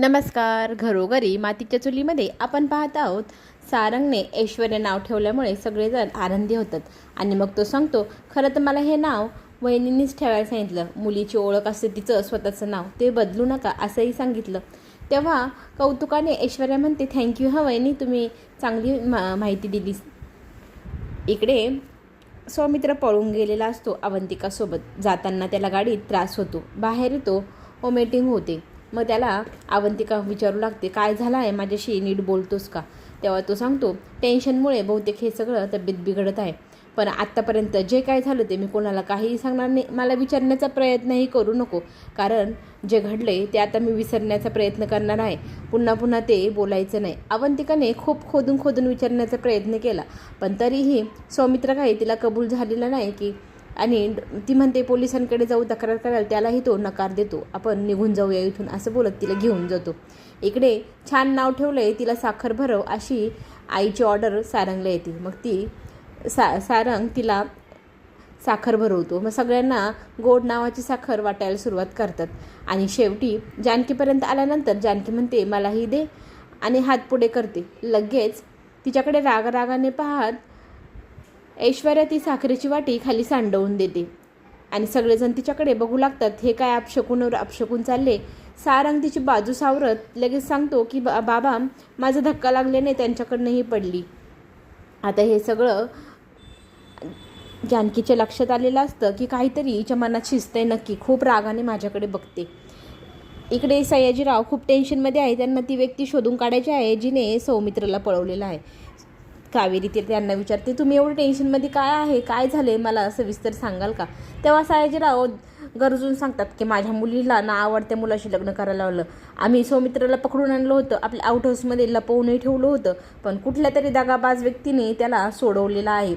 नमस्कार घरोघरी मातीच्या चुलीमध्ये आपण पाहत आहोत. सारंगने ऐश्वर्या नाव ठेवल्यामुळे सगळेजण आनंदी होतात. आणि मग तो सांगतो खरं तर मला हे नाव वहिनींनीच ठेवायला सांगितलं. मुलीची ओळख असते तिचं स्वतःचं नाव. ते बदलू नका असंही सांगितलं. तेव्हा कौतुकाने ऐश्वर्या म्हणते थँक्यू हा वहिनी तुम्ही चांगली मा माहिती दिली इकडे सौमित्र पळून गेलेला असतो अवंतिकासोबत. जाताना त्याला गाडीत त्रास होतो. बाहेर येतो ओमेटिंग होते. मग त्याला अवंतिका विचारू लागते काय झालं आहे माझ्याशी नीट बोलतोस का? तेव्हा तो सांगतो टेन्शनमुळे बहुतेक हे सगळं तब्येत बिघडत आहे. पण आत्तापर्यंत जे काय झालं ते मी कोणाला काहीही सांगणार नाही. मला विचारण्याचा प्रयत्नही करू नको. कारण जे घडले ते आता मी विसरण्याचा प्रयत्न करणार आहे. पुन्हा पुन्हा ते बोलायचं नाही. अवंतिकाने खूप खोदून खोदून विचारण्याचा प्रयत्न केला. पण तरीही सौमित्र काही तिला कबूल झालेला नाही की आणि ती म्हणते पोलिसांकडे जाऊ तक्रार करायला त्यालाही तो नकार देतो. आपण निघून जाऊया इथून असं बोलत तिला घेऊन जातो. इकडे छान नाव ठेवलं आहे तिला साखर भरव अशी आईची ऑर्डर सारंगला येते. मग ती सा सारंग तिला साखर भरवतो. मग सगळ्यांना गोड नावाची साखर वाटायला सुरुवात करतात. आणि शेवटी जानकीपर्यंत आल्यानंतर जानकी म्हणते मलाही दे आणि हात पुढे करते. लगेच तिच्याकडे रागारागाने पाहत ऐश्वर्या ती साखरेची वाटी खाली सांडवून देते. आणि सगळेजण तिच्याकडे बघू लागतात हे काय अपशकूनवर अपशकून चालले? सारंग तिची बाजू सावरत लगेच सांगतो की बा बाबा माझा धक्का लागल्याने त्यांच्याकडनंही पडली. आता हे सगळं जानकीच्या लक्षात आलेलं असतं की काहीतरी हिच्या मनात शिजतंय नक्की. खूप रागाने माझ्याकडे बघते. इकडे सयाजीराव खूप टेन्शनमध्ये आहे. त्यांना ती व्यक्ती शोधून काढायची आहे जिने सौमित्रला पळवलेलं आहे. कावेरी ते त्यांना विचारते तुम्ही एवढं टेन्शनमध्ये काय आहे? काय झाले मला सविस्तर सांगाल का? तेव्हा सयाजीराव गरजून सांगतात की माझ्या मुलीला ना आवडत्या मुलाशी लग्न करायला लावलं. आम्ही सौमित्राला पकडून आणलं होतं. आपल्या आउट हाऊसमध्ये लपवूनही ठेवलं होतं. पण कुठल्या तरी दगाबाज व्यक्तीने त्याला सोडवलेला आहे.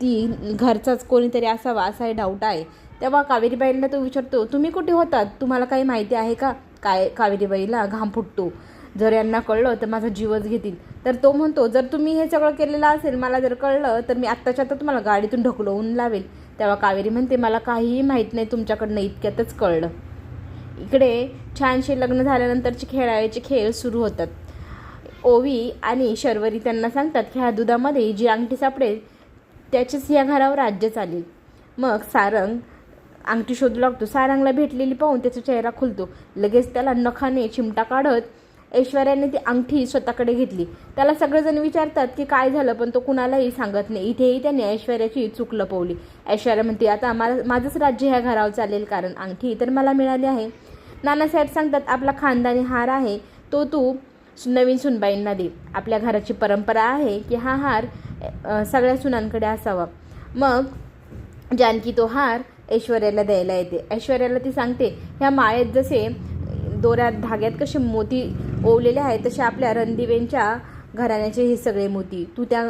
ती घरचाच कोणीतरी असावा असाही डाऊट आहे. तेव्हा कावेरीबाईंना तो विचारतो तुम्ही कुठे होतात? तुम्हाला काही माहिती आहे का? काय कावेरीबाईला घाम फुटतो? जर यांना कळलं तर माझा जीवच घेतील. तर तो म्हणतो जर तुम्ही हे सगळं केलेलं असेल मला जर कळलं तर मी आत्ताच्या आता तुम्हाला गाडीतून ढकलवून लावेल. तेव्हा कावेरी म्हणते मला काहीही माहीत नाही तुमच्याकडनं इतक्यातच कळलं. इकडे छानसे लग्न झाल्यानंतरचे खेळायचे खेळ सुरू होतात. ओवी आणि शर्वरी त्यांना सांगतात की ह्या दुधामध्ये जी अंगठी सापडेल त्याचीच या घरावर राज्य चालेल. मग सारंग अंगठी शोधू लागतो. सारंगला भेटलेली पाहून त्याचा चेहरा खुलतो. लगेच त्याला नखाने चिमटा काढत ऐश्वर्याने ती अंगठी स्वतःकडे घेतली. त्याला सगळेजण विचारतात की काय झालं पण तो कुणालाही सांगत नाही. इथेही त्याने ऐश्वर्याची चूक लपवली. ऐश्वर्या म्हणते आता मला माझंच राज्य ह्या घरावर चालेल कारण अंगठी तर मला मिळाली आहे. नानासाहेब सांगतात आपला खानदानी हार आहे तो तू नवीन सुनबाईंना दे. आपल्या घराची परंपरा आहे की हा हार सगळ्या सुनांकडे असावा. मग जानकी तो हार ऐश्वर्याला द्यायला येते. ऐश्वर्याला ती सांगते ह्या माळेत जसे दोऱ्यात धाग्यात कसे मोती ओवलेल्या आहेत तसे आपल्या रणदिवेंच्या घराण्याचे हे सगळे मोती. तू त्या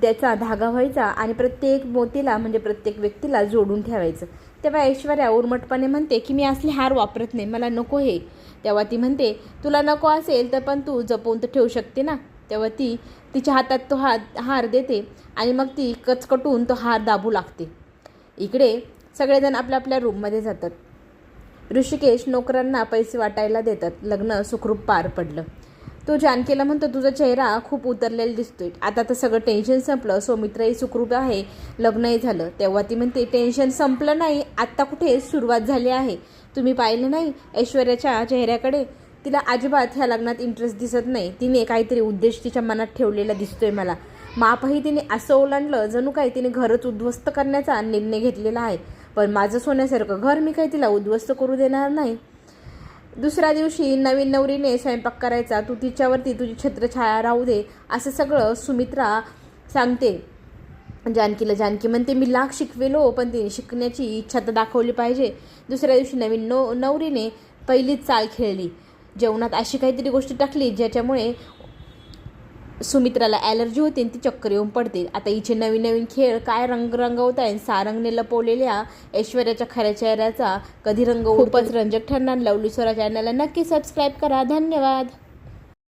त्याचा धागा व्हायचा आणि प्रत्येक मोतीला म्हणजे प्रत्येक व्यक्तीला जोडून ठेवायचं. तेव्हा ऐश्वर्या उर्मटपणे म्हणते की मी असले हार वापरत नाही मला नको हे. तेव्हा ती म्हणते तुला नको असेल तर पण तू जपवून तर ठेवू शकते ना? तेव्हा ती तिच्या हातात तो हात हार देते आणि मग ती कचकटून तो हार दाबू लागते. इकडे सगळेजण आपल्या आपल्या रूममध्ये जातात. ऋषिकेश नोकरांना पैसे वाटायला देतात. लग्न सुखरूप पार पडलं. तो जानकीला म्हणतो तुझा चेहरा खूप उतरलेला दिसतोय. आता तर सगळं टेन्शन संपलं. सौमित्रही सुखरूप आहे. लग्नही झालं. तेव्हा ती म्हणते टेन्शन संपलं नाही. आत्ता कुठे सुरुवात झाली आहे? तुम्ही पाहिलं नाही ऐश्वर्याच्या चेहऱ्याकडे? तिला अजिबात ह्या लग्नात इंटरेस्ट दिसत नाही. तिने काहीतरी उद्देश तिच्या मनात ठेवलेला दिसतोय मला. मापही तिने असं ओलांडलं. जणू काही तिने घरच उद्ध्वस्त करण्याचा निर्णय घेतलेला आहे. पण माझं सोन्यासारखं घर मी काही तिला उद्ध्वस्त करू देणार नाही. दुसऱ्या दिवशी नवीन नवरीने स्वयंपाक करायचा तू तिच्यावरती तुझी छत्रछाया राहू दे असं सगळं सुमित्रा सांगते. म्हणजे जानकीला जानकी म्हणते मी लाख शिकवेलो पण तिने शिकण्याची इच्छा तर दाखवली पाहिजे. दुसऱ्या दिवशी नवीन नो नवरीने पहिलीच चाल खेळली. जेवणात अशी काहीतरी गोष्टी टाकली ज्याच्यामुळे सुमित्राला ॲलर्जी होते आणि ती चक्कर येऊन पडते. आता हिचे नवीन नवीन खेळ काय रंग रंगवत आहे सारंगने लपवलेल्या ऐश्वर्याच्या खऱ्या चेहऱ्याचा कधी रंग खूपच रंजक ठरणार. लवली स्वरा चॅनलला नक्की सबस्क्राईब करा. धन्यवाद.